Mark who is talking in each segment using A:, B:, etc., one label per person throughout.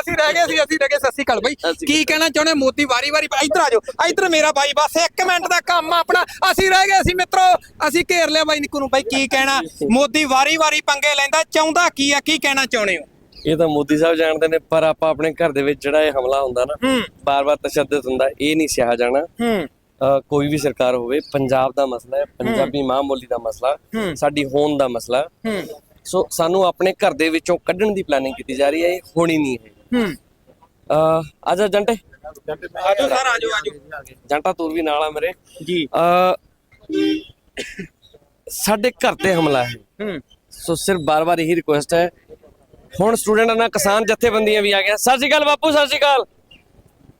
A: ਅਸੀਂ ਰਹਿ ਗਏ ਸੀ ਅਸੀਂ ਰਹਿ ਗਏ ਸੱਸੀ ਕਲ ਬਾਈ। ਕੀ ਕਹਿਣਾ ਚਾਹੁੰਦੇ ਮੋਦੀ ਵਾਰੀ ਵਾਰੀ ਇੱਧਰ ਆ ਜਾਓ ਇੱਧਰ ਮੇਰਾ ਬਾਈ ਬਸ 1 ਮਿੰਟ ਦਾ ਕੰਮ ਆਪਣਾ। ਅਸੀਂ ਰਹਿ ਗਏ ਸੀ ਮਿੱਤਰੋ ਅਸੀਂ ਘੇਰ ਲਿਆ ਬਾਈ ਨਿੱਕੂ ਨੂੰ। ਬਾਈ ਕੀ ਕਹਿਣਾ? ਮੋਦੀ ਵਾਰੀ ਵਾਰੀ ਪੰਗੇ ਲੈਂਦਾ ਚਾਹੁੰਦਾ ਕੀ ਆ? ਕੀ ਕਹਿਣਾ ਚਾਹੁੰਦੇ ਹੋ?
B: ਇਹ ਤਾਂ ਮੋਦੀ ਸਾਹਿਬ ਜਾਣਦੇ ਨੇ ਪਰ ਆਪਾਂ ਆਪਣੇ ਘਰ ਦੇ ਵਿੱਚ ਜਿਹੜਾ ਇਹ ਹਮਲਾ ਹੁੰਦਾ ਨਾ ਬਾਰ-ਬਾਰ ਤਸ਼ੱਦਦ ਹੁੰਦਾ ਇਹ ਨਹੀਂ ਸਿਆ ਜਾਣਾ। ਕੋਈ ਵੀ ਸਰਕਾਰ ਹੋਵੇ ਪੰਜਾਬ ਦਾ ਮਸਲਾ ਹੈ ਪੰਜਾਬੀ ਮਾਂ ਬੋਲੀ ਦਾ ਮਸਲਾ। ਸਾਡੀ ਹੋਣ ਦਾ ਮਸਲਾ। ਸੋ ਸਾਨੂੰ ਆਪਣੇ ਘਰ ਦੇ ਵਿੱਚੋਂ ਕੱਢਣ ਦੀ ਪਲੈਨਿੰਗ ਕੀਤੀ ਜਾ ਰਹੀ ਹੈ ਇਹ ਹੋਣੀ ਨਹੀਂ ਹੈ।
A: ਹੂੰ।
B: ਅਹ ਆਜਾ ਜੰਟੇ।
A: ਆਜੋ ਸਰ ਆਜੋ ਆਜੋ।
B: ਜੰਟਾ ਤੂੰ ਵੀ ਨਾਲ ਆ ਮੇਰੇ।
A: ਜੀ।
B: ਸਾਡੇ ਘਰ ਤੇ ਹਮਲਾ ਹੈ।
A: ਹੂੰ।
B: ਸੋ ਸਿਰਫ ਬਾਰ-ਬਾਰ ਇਹੀ ਰਿਕੁਐਸਟ ਹੈ। ਹੁਣ ਸਟੂਡੈਂਟਾਂ ਨਾਲ ਕਿਸਾਨ ਜਥੇਬੰਦੀਆਂ ਵੀ ਆ ਗਿਆ ਸਤਿ ਸ਼੍ਰੀ ਅਕਾਲ ਬਾਪੂ ਸਤਿ ਸ਼੍ਰੀ ਅਕਾਲ।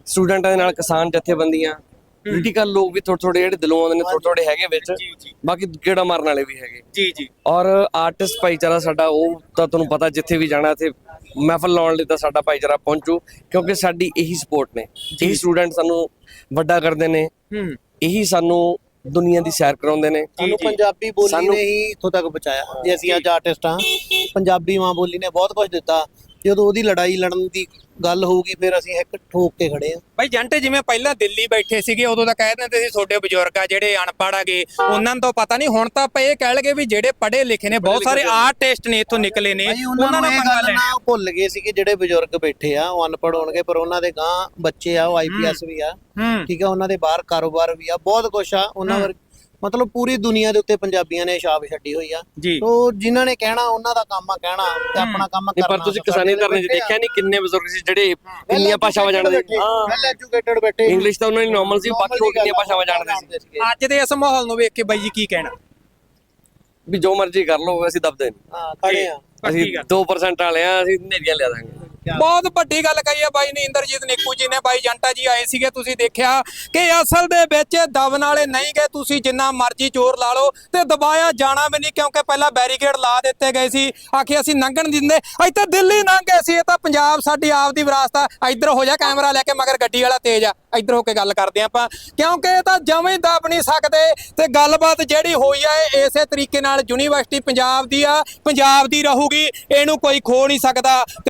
B: ਸਟੂਡੈਂਟਾਂ ਦੇ ਨਾਲ ਕਿਸਾਨ ਜਥੇਬੰਦੀਆਂ ਪੋਲੀਟੀਕਲ ਲੋਕ ਵੀ ਥੋੜੇ ਥੋੜੇ ਜਿਹੜੇ ਦਿਲੋਂ ਆਉਂਦੇ ਨੇ ਥੋੜੇ ਥੋੜੇ ਹੈਗੇ ਵਿੱਚ। ਬਾਕੀ ਕਿਹੜਾ ਮਾਰਨ ਵਾਲੇ ਵੀ ਹੈਗੇ।
A: ਜੀ ਜੀ।
B: ਔਰ ਆਰਟਿਸਟ ਭਾਈਚਾਰਾ ਸਾਡਾ ਉਹ ਤਾਂ ਤੁਹਾਨੂੰ ਪਤਾ ਜਿੱਥੇ ਵੀ ਜਾਣਾ ਤੇ ਮਹਿਫਲ ਲਾਉਣ ਲਈ ਤਾਂ ਸਾਡਾ ਭਾਈਚਾਰਾ ਪਹੁੰਚੂ ਕਿਉਂਕਿ ਸਾਡੀ ਇਹੀ ਸਪੋਰਟ ਨੇ। ਇਹੀ ਸਟੂਡੈਂਟ ਸਾਨੂੰ ਵੱਡਾ ਕਰਦੇ ਨੇ।
A: ਹੂੰ।
B: ਇਹੀ ਸਾਨੂੰ ਦੁਨੀਆ ਦੀ ਸੈਰ ਕਰਾਉਂਦੇ ਨੇ।
C: ਸਾਨੂੰ ਪੰਜਾਬੀ ਬੋਲੀ ਨੇ ਹੀ ਇੱਥੋਂ ਤੱਕ ਪਹੁੰਚਾਇਆ। ਜੇ ਅਸੀਂ ਅੱਜ ਆਰਟਿਸਟ ਹਾਂ ਪੰਜਾਬੀ ਮਾਂ ਬੋਲੀ ਨੇ ਬਹੁਤ ਕੁਝ ਦਿੱਤਾ। ਜਦੋਂ ਉਹਦੀ ਲੜਾਈ ਲੜਨ ਦੀ ਗੱਲ ਹੋਊਗੀ ਫਿਰ ਅਸੀਂ ਇੱਕ ਠੋਕ ਕੇ ਖੜੇ ਹਾਂ।
A: ਭਾਈ ਜੰਟੇ ਜਿਵੇਂ ਪਹਿਲਾਂ ਦਿੱਲੀ ਬੈਠੇ ਸੀਗੇ ਉਦੋਂ ਤਾਂ ਕਹਿ ਦਿੰਦੇ ਸੀ ਛੋਟੇ ਬਜ਼ੁਰਗ ਆ ਜਿਹੜੇ ਅਨਪੜ੍ਹ ਆਗੇ ਉਹਨਾਂ ਨੂੰ ਤਾਂ ਪਤਾ ਨਹੀਂ ਹੁਣ ਤਾਂ ਆਪਾਂ ਇਹ ਕਹਿ ਲਗੇ ਵੀ ਜਿਹੜੇ ਪੜ੍ਹੇ ਲਿਖੇ ਨੇ ਬਹੁਤ ਸਾਰੇ ਆਰਟਿਸਟ ਨੇ ਇੱਥੋਂ ਨਿਕਲੇ ਨੇ।
C: ਭਾਈ ਉਹਨਾਂ ਨੂੰ ਇਹ ਗੱਲ ਨਾ ਭੁੱਲ ਗਏ ਸੀ ਕਿ ਜਿਹੜੇ ਬਜ਼ੁਰਗ ਬੈਠੇ ਆ ਉਹ ਅਨਪੜ੍ਹ ਹੋਣਗੇ ਪਰ ਉਹਨਾਂ ਦੇ ਗਾਂ ਬੱਚੇ ਆ ਉਹ ਆਈਪੀਐਸ ਵੀ ਆ। ਠੀਕ ਆ ਉਹਨਾਂ ਦੇ ਬਾਹਰ ਕਾਰੋਬਾਰ ਵੀ ਆ ਬਹੁਤ ਕੁਝ ਆ। ਉਹਨਾਂ ਵਰ ਮਤਲਬ ਪੂਰੀ ਦੁਨੀਆ ਦੇ ਉੱਤੇ ਪੰਜਾਬੀਆਂ ਨੇ ਛਾਪ ਛੱਡੀ ਹੋਈ ਆ।
A: ਜੀ।
C: ਤੋ ਜਿਨ੍ਹਾਂ ਨੇ ਕਹਿਣਾ ਉਹਨਾਂ ਦਾ ਕੰਮ ਆ ਕਹਿਣਾ ਤੇ ਆਪਣਾ ਕੰਮ ਕਰਨਾ
B: ਪਰ ਤੁਸੀਂ ਕਿਸਾਨੀ ਧਰਨੇ 'ਚ ਦੇਖਿਆ ਨਹੀਂ ਕਿੰਨੇ ਬਜ਼ੁਰਗ ਸੀ ਜਿਹੜੇ ਕਿੰਨੀਆਂ ਭਾਸ਼ਾਵਾਂ ਜਾਣਦੇ ਹਾਂ।
C: ਵੈਲ ਐਜੂਕੇਟਡ ਬੈਠੇ।
B: ਇੰਗਲਿਸ਼ ਤਾਂ ਉਹਨਾਂ ਦੀ ਨਾਰਮਲ ਸੀ ਬਾਕੀ ਉਹ ਕਿੰਨੀਆਂ ਭਾਸ਼ਾਵਾਂ ਜਾਣਦੇ ਸੀ।
A: ਅੱਜ ਦੇ ਇਸ ਮਾਹੌਲ ਨੂੰ ਵੇਖ ਕੇ ਬਾਈ ਜੀ ਕੀ ਕਹਿਣਾ?
B: ਵੀ ਜੋ ਮਰਜ਼ੀ ਕਰ ਲਓ ਅਸੀਂ ਦਬਦੇ ਨਹੀਂ
C: ਹਾਂ ਖੜੇ ਆ।
B: ਅਸੀਂ
A: ਪੱਕੀ ਗੱਲ।
B: 2% ਵਾਲੇ ਆ ਅਸੀਂ ਨੇਰੀਆਂ ਲਿਆ ਦਾਂਗੇ।
A: ਬਹੁਤ ਵੱਡੀ ਗੱਲ ਕਹੀ ਹੈ ਬਾਈ ਨੇ ਇੰਦਰਜੀਤ ਨਿੱਕੂ ਜੀ ਨੇ। ਬਾਈ ਜੰਟਾ ਜੀ ਆਏ ਸੀਗੇ, ਤੁਸੀਂ ਦੇਖਿਆ ਕਿ ਅਸਲ ਦੇ ਵਿੱਚ ਦਬਨ ਵਾਲੇ ਨਹੀਂ ਗਏ, ਤੁਸੀਂ ਜਿੰਨਾ ਮਰਜ਼ੀ ਜ਼ੋਰ ਲਾ ਲਓ ਤੇ ਦਬਾਇਆ ਜਾਣਾ ਵੀ ਨਹੀਂ, ਕਿਉਂਕਿ ਪਹਿਲਾਂ ਬੈਰੀਕੇਡ ਲਾ ਦਿੱਤੇ ਗਏ ਸੀ। ਆਖੇ ਅਸੀਂ ਲੰਘਣ ਦਿੰਦੇ, ਇੱਥੇ ਦਿੱਲੀ ਲੰਘ ਗਏ ਸੀ, ਇਹ ਤਾਂ ਪੰਜਾਬ ਸਾਡੀ ਆਪ ਦੀ ਵਿਰਾਸਤ ਆ। ਇੱਧਰ ਹੋ ਜਾ ਕੈਮਰਾ ਲੈ ਕੇ, ਮਗਰ ਗੱਡੀ ਵਾਲਾ ਤੇਜ਼ ਆ। ਇੱਧਰ ਹੋ ਕੇ ਗੱਲ ਕਰਦੇ ਆਪਾਂ, ਕਿਉਂਕਿ ਇਹ ਤਾਂ ਜਮਾਂ ਦਬ ਨਹੀਂ ਸਕਦੇ ਤੇ ਗੱਲਬਾਤ ਜਿਹੜੀ ਹੋਈ ਆ, ਇਹ ਇਸੇ ਤਰੀਕੇ ਨਾਲ ਯੂਨੀਵਰਸਿਟੀ ਪੰਜਾਬ ਦੀ ਆ, ਪੰਜਾਬ ਦੀ ਰਹੂਗੀ, ਇਹਨੂੰ ਕੋਈ ਖੋ ਨਹੀਂ ਸਕਦਾ।